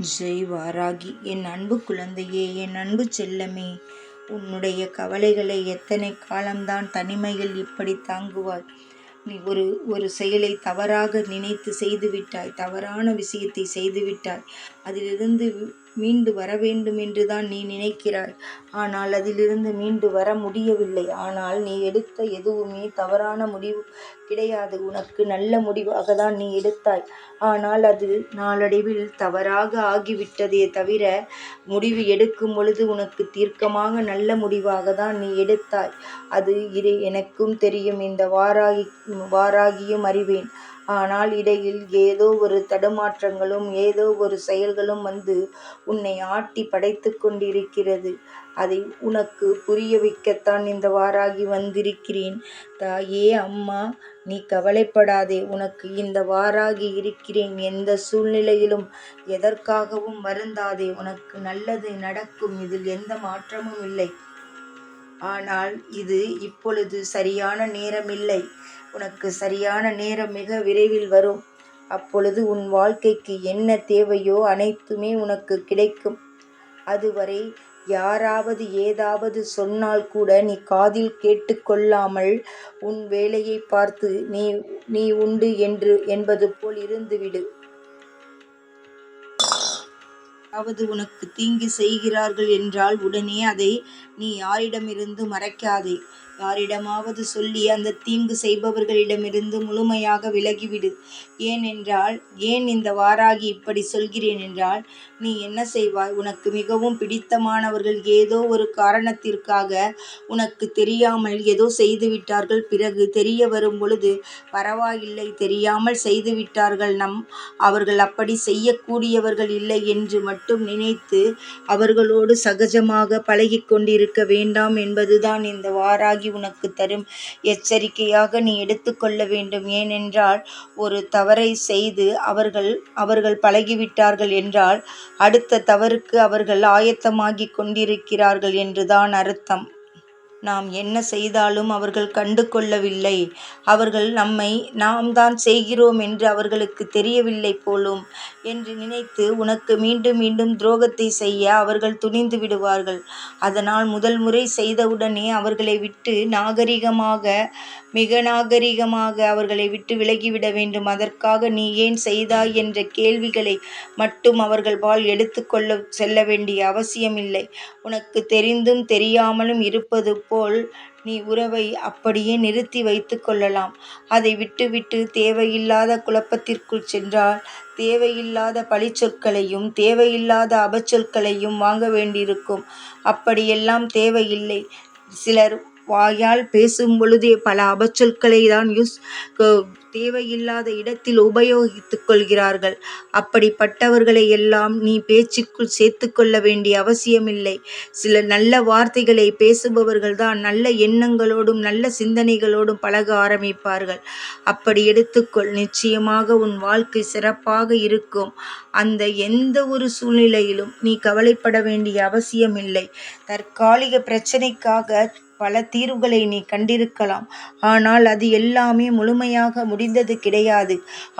ஜெய் வாராகி என் அன்பு குழந்தையே என் அன்பு செல்லமே உன்னுடைய கவலைகளை எத்தனை காலம்தான் தனிமையில் இப்படி தாங்குவாய்? நீ ஒரு ஒரு செயலை தவறாக நினைத்து செய்துவிட்டாய் தவறான விஷயத்தை செய்துவிட்டாய். அதிலிருந்து மீண்டு வர வேண்டும் என்றுதான் நீ நினைக்கிறாய். ஆனால் அதிலிருந்து மீண்டு வர முடியவில்லை. ஆனால் நீ எடுத்த எதுவுமே தவறான முடிவு கிடையாது. உனக்கு நல்ல முடிவாக தான் நீ எடுத்தாய். ஆனால் அது நாளடைவில் தவறாக ஆகிவிட்டதே தவிர முடிவு எடுக்கும் பொழுது உனக்கு தீர்க்கமாக நல்ல முடிவாக தான் நீ எடுத்தாய். அது இது எனக்கும் தெரியும். இந்த வாராகி வாராகியும் அறிவேன். ஆனால் இடையில் ஏதோ ஒரு தடுமாற்றங்களும் ஏதோ ஒரு செயல்களும் வந்து உன்னை ஆட்டி படைத்துக் கொண்டிருக்கிறது. அதை உனக்கு புரிய வைக்கத்தான் இந்த வாராகி வந்திருக்கிறேன். தாயே அம்மா நீ கவலைப்படாதே. உனக்கு இந்த வாராகி இருக்கிறேன். எந்த சூழ்நிலையிலும் எதற்காகவும் வருந்தாதே. உனக்கு நல்லது நடக்கும். இதில் எந்த மாற்றமும் இல்லை. ஆனால் இது இப்பொழுது சரியான நேரமில்லை. உனக்கு சரியான நேரம் மிக விரைவில் வரும். அப்பொழுது உன் வாழ்க்கைக்கு என்ன தேவையோ அனைத்துமே உனக்கு கிடைக்கும். அதுவரை யாராவது ஏதாவது சொன்னால் கூட நீ காதில் கேட்டுக்கொள்ளாமல் உன் வேலையை பார்த்து நீ நீ உண்டு என்று என்பது போல் இருந்துவிடு. அதாவது உனக்கு தீங்கு செய்கிறார்கள் என்றால் உடனே அதை நீ யாரிடமிருந்து மறைக்காதே. யாரிடமாவது சொல்லி அந்த தீங்கு செய்பவர்களிடமிருந்து முழுமையாக விலகிவிடு. ஏனென்றால் ஏன் இந்த வாராகி இப்படி சொல்கிறேன் என்றால் நீ என்ன செய்வாய்? உனக்கு மிகவும் பிடித்தமானவர்கள் ஏதோ ஒரு காரணத்திற்காக உனக்கு தெரியாமல் ஏதோ செய்துவிட்டார்கள். பிறகு தெரிய வரும் பொழுது பரவாயில்லை தெரியாமல் செய்துவிட்டார்கள். நம் அவர்கள் அப்படி செய்யக்கூடியவர்கள் இல்லை என்று மட்டும் நினைத்து அவர்களோடு சகஜமாக பழகி கொண்டிருக்க வேண்டாம் என்பதுதான் இந்த வாராகி உனக்கு தரும் எச்சரிக்கையாக நீ எடுத்துக்கொள்ள வேண்டும். ஏனென்றால் ஒரு தவறை செய்து அவர்கள் அவர்கள் பழகிவிட்டார்கள் என்றால் அடுத்த தவறுக்கு அவர்கள் ஆயத்தமாகிக் கொண்டிருக்கிறார்கள் என்றுதான் அர்த்தம். நாம் என்ன செய்தாலும் அவர்கள் கண்டு கொள்ளவில்லை அவர்கள் நம்மை நாம் தான் செய்கிறோம் என்று அவர்களுக்கு தெரியவில்லை போலும் என்று நினைத்து உனக்கு மீண்டும் மீண்டும் துரோகத்தை செய்ய அவர்கள் துணிந்து விடுவார்கள். அதனால் முதல் முறை செய்தவுடனே அவர்களை விட்டு நாகரிகமாக மிக நாகரிகமாக அவர்களை விட்டு விலகிவிட வேண்டும். அதற்காக நீ ஏன் செய்தாய் என்ற கேள்விகளை மட்டும் அவர்கள் பால் எடுத்துக்கொள்ள செல்ல வேண்டிய அவசியமில்லை. உனக்கு தெரிந்தும் தெரியாமலும் இருப்பது போல் நீ உறவை அப்படியே நிறுத்தி வைத்து கொள்ளலாம். அதை விட்டுவிட்டு தேவையில்லாத குழப்பத்திற்குள் சென்றால் தேவையில்லாத பழிச்சொற்களையும் தேவையில்லாத அபச்சொற்களையும் வாங்க வேண்டியிருக்கும். அப்படியெல்லாம் தேவையில்லை. சிலர் வாயால் பேசும் பொழுதே பல அபச்சொற்களை தான் யூஸ் தேவையில்லாத இடத்தில் உபயோகித்துக் கொள்கிறார்கள். அப்படிப்பட்டவர்களை எல்லாம் நீ பேச்சுக்குள் சேர்த்து கொள்ள வேண்டிய அவசியமில்லை. சில நல்ல வார்த்தைகளை பேசுபவர்கள் தான் நல்ல எண்ணங்களோடும் நல்ல சிந்தனைகளோடும் பழக ஆரம்பிப்பார்கள். அப்படி எடுத்துக்கொள் நிச்சயமாக உன் வாழ்க்கை சிறப்பாக இருக்கும். அந்த எந்த ஒரு சூழ்நிலையிலும் நீ கவலைப்பட வேண்டிய அவசியமில்லை. தற்காலிக பிரச்சனைக்காக பல தீர்வுகளை நீ கண்டிருக்கலாம். ஆனால் அது எல்லாமே முழுமையாக முடிந்தது கிடையாது.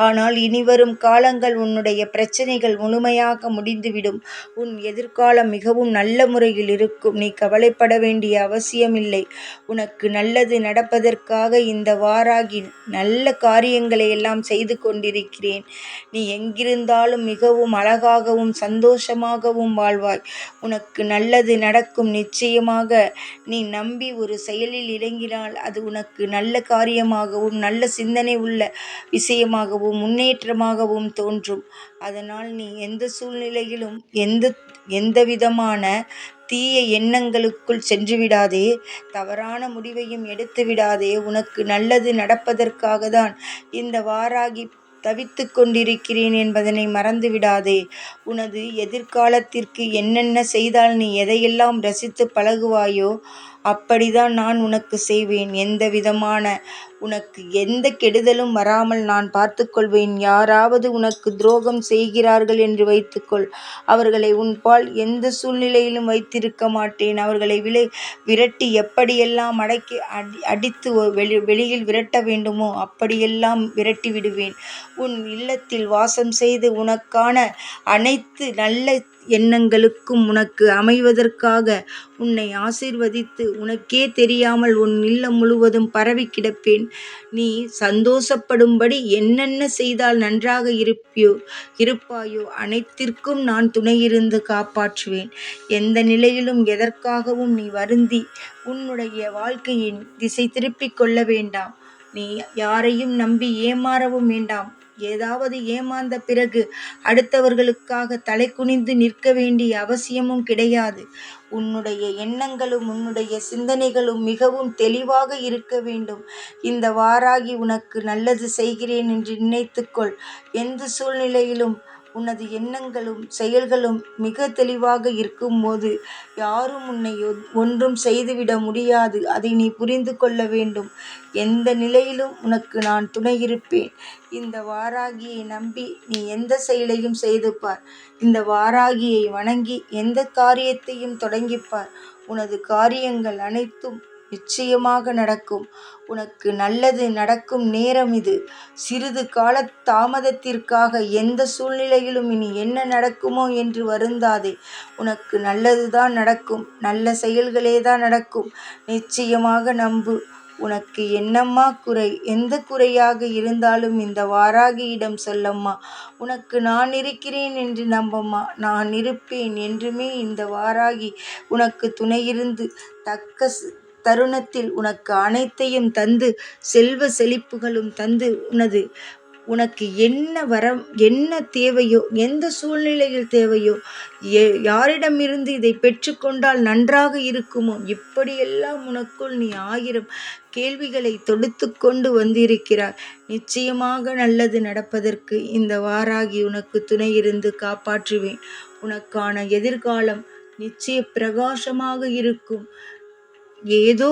ஆனால் இனிவரும் காலங்கள் உன்னுடைய பிரச்சனைகள் முழுமையாக முடிந்துவிடும். உன் எதிர்காலம் மிகவும் நல்ல முறையில் இருக்கும். நீ கவலைப்பட வேண்டிய அவசியமில்லை. உனக்கு நல்லது நடப்பதற்காக இந்த வாராகி நல்ல காரியங்களை எல்லாம் செய்து கொண்டிருக்கிறேன். நீ எங்கிருந்தாலும் மிகவும் அழகாகவும் சந்தோஷமாகவும் வாழ்வாய். உனக்கு நல்லது நடக்கும் நிச்சயமாக. நீ நம்பி ஒரு செயலில் இறங்கினால் அது உனக்கு நல்ல காரியமாகவும் நல்ல சிந்தனை உள்ள விஷயமாகவும் முன்னேற்றமாகவும் தோன்றும். அதனால் நீ எந்த சூழ்நிலையிலும் எந்த எந்த விதமான தீய எண்ணங்களுக்குள் சென்று விடாதே. தவறான முடிவையும் எடுத்து விடாதே. உனக்கு நல்லது நடப்பதற்காக தான் இந்த வாராகி தவித்து கொண்டிருக்கிறேன் என்பதனை மறந்து விடாதே. உனது எதிர்காலத்திற்கு என்னென்ன செய்தால் நீ எதையெல்லாம் ரசித்து பழகுவாயோ அப்படிதான் நான் உனக்கு செய்வேன். எந்த விதமான உனக்கு எந்த கெடுதலும் வராமல் நான் பார்த்துக்கொள்வேன். யாராவது உனக்கு துரோகம் செய்கிறார்கள் என்று வைத்துக்கொள். அவர்களை உன்பால் எந்த சூழ்நிலையிலும் வைத்திருக்க மாட்டேன். அவர்களை விரட்டி எப்படியெல்லாம் அடித்து வெளி வெளியில் விரட்ட வேண்டுமோ அப்படியெல்லாம் விரட்டி விடுவேன் உன் இல்லத்தில் வாசம் செய்து உனக்கான அனைத்து நல்ல எண்ணங்களுக்கும் உனக்கு அமைவதற்காக உன்னை ஆசிர்வதித்து உனக்கே தெரியாமல் உன் இல்லம் முழுவதும் பரவி கிடப்பேன். நீ சந்தோஷப்படும்படி என்னென்ன செய்தால் நன்றாக இருப்பியோ இருப்பாயோ அனைத்திற்கும் நான் துணையிருந்து காப்பாற்றுவேன். எந்த நிலையிலும் எதற்காகவும் நீ வருந்தி உன்னுடைய வாழ்க்கையின் திசை திருப்பிக் கொள்ள வேண்டாம். நீ யாரையும் நம்பி ஏமாறவும் வேண்டாம். ஏதாவது ஏமாந்த பிறகு அடுத்தவர்களுக்காக தலை குனிந்து நிற்க வேண்டிய அவசியமும் கிடையாது. உன்னுடைய எண்ணங்களும் உன்னுடைய சிந்தனைகளும் மிகவும் தெளிவாக இருக்க வேண்டும். இந்த வாராகி உனக்கு நல்லது செய்கிறேன் என்று நினைத்துக்கொள். எந்த சூழ்நிலையிலும் உனது எண்ணங்களும் செயல்களும் மிக தெளிவாக இருக்கும்போது யாரும் உன்னை ஒன்றும் செய்துவிட முடியாது. அதை நீ புரிந்து கொள்ள வேண்டும். எந்த நிலையிலும் உனக்கு நான் துணை இருப்பேன் இந்த வாராகியை நம்பி நீ எந்த செயலையும் செய்துப்பார் இந்த வாராகியை வணங்கி எந்த காரியத்தையும் தொடங்கிப்பார் உனது காரியங்கள் அனைத்தும் நிச்சயமாக நடக்கும். உனக்கு நல்லது நடக்கும் நேரம் இது. சிறிது கால தாமதத்திற்காக எந்த சூழ்நிலையிலும் இனி என்ன நடக்குமோ என்று வருந்தாதே. உனக்கு நல்லது தான் நடக்கும். நல்ல செயல்களே தான் நடக்கும். நிச்சயமாக நம்பு. உனக்கு என்னம்மா குறை? எந்த குறையாக இருந்தாலும் இந்த வாராகியிடம் சொல்லம்மா. உனக்கு நான் இருக்கிறேன் என்று நம்பம்மா. நான் இருப்பேன் என்றுமே இந்த வாராகி உனக்கு துணையிருந்து தக்க தருணத்தில் உனக்கு அனைத்தையும் தந்து செல்வ செழிப்புகளும் தந்து உனது உனக்கு என்ன வரம் என்ன தேவையோ எந்த சூழ்நிலையில் தேவையோ யாரிடமிருந்து இதை பெற்றுக்கொண்டால் நன்றாக இருக்குமோ இப்படியெல்லாம் உனக்குள் நீ ஆயிரம் கேள்விகளை தொடுத்து கொண்டு வந்திருக்கிறாய். நிச்சயமாக நல்லது நடப்பதற்கு இந்த வாராகி உனக்கு துணை இருந்து காப்பாற்றுவேன். உனக்கான எதிர்காலம் நிச்சய பிரகாசமாக இருக்கும். ஏதோ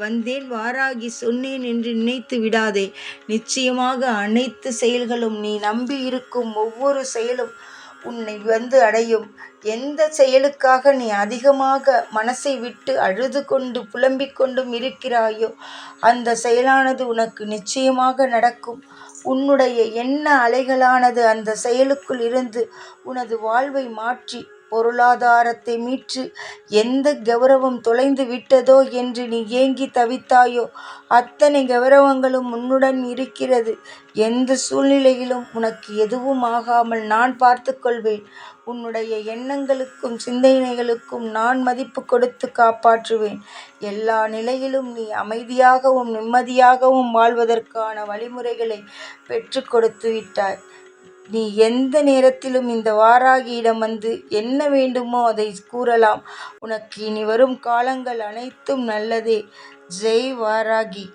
வந்தேன் வாராகி சொன்னேன் என்று நினைத்து விடாதே. நிச்சயமாக அனைத்து செயல்களும் நீ நம்பி இருக்கும் ஒவ்வொரு செயலும் உன்னை வந்து அடையும். எந்த செயலுக்காக நீ அதிகமாக மனசை விட்டு அழுது கொண்டு புலம்பிக் கொண்டும் இருக்கிறாயோ அந்த செயலானது உனக்கு நிச்சயமாக நடக்கும். உன்னுடைய எண்ண அலைகளானது அந்த செயலுக்குள் இருந்து உனது வாழ்வை மாற்றி பொருளாதாரத்தை மீற்று எந்த கெளரவம் தொலைந்து விட்டதோ என்று நீ ஏங்கித் தவித்தாயோ அத்தனை கெளரவங்களும் உன்னுடன் இருக்கிறது. எந்த சூழ்நிலையிலும் உனக்கு எதுவும் ஆகாமல் நான் பார்த்து கொள்வேன். உன்னுடைய எண்ணங்களுக்கும் சிந்தனைகளுக்கும் நான் மதிப்பு கொடுத்து காப்பாற்றுவேன். எல்லா நிலையிலும் நீ அமைதியாகவும் நிம்மதியாகவும் வாழ்வதற்கான வழிமுறைகளை பெற்று கொடுத்து விட்டாய் நீ எந்த நேரத்திலும் இந்த வாராகியிடம் வந்து என்ன வேண்டுமோ அதை கூறலாம். உனக்கு இனி வரும் காலங்கள் அனைத்தும் நல்லதே. ஜெய் வாராகி.